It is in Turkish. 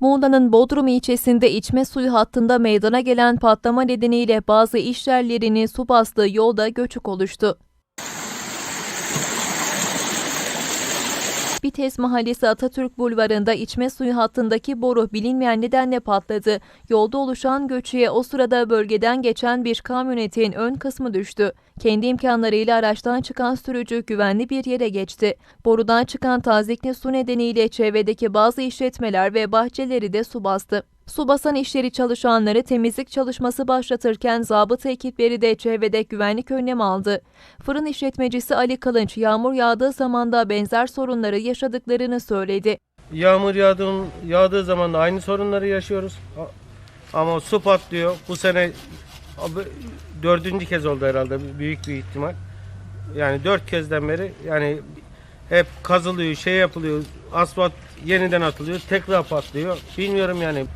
Muğla'nın Bodrum ilçesinde içme suyu hattında meydana gelen patlama nedeniyle bazı iş yerlerini su bastığı yolda göçük oluştu. Bites Mahallesi Atatürk Bulvarı'nda içme suyu hattındaki boru bilinmeyen nedenle patladı. Yolda oluşan göçüğe o sırada bölgeden geçen bir kamyonetin ön kısmı düştü. Kendi imkanlarıyla araçtan çıkan sürücü güvenli bir yere geçti. Borudan çıkan tazikli su nedeniyle çevredeki bazı işletmeler ve bahçeleri de su bastı. Su basan işleri çalışanları temizlik çalışması başlatırken zabıta ekipleri de çevrede güvenlik önlemi aldı. Fırın işletmecisi Ali Kılınç yağmur yağdığı zamanda benzer sorunları yaşadıklarını söyledi. Yağmur yağdığı, yağdığı zaman da aynı sorunları yaşıyoruz. Ama su patlıyor. Bu sene dördüncü kez oldu herhalde büyük bir ihtimal. Yani dört kezden beri yani hep kazılıyor, şey yapılıyor, asfalt yeniden atılıyor, tekrar patlıyor. Bilmiyorum yani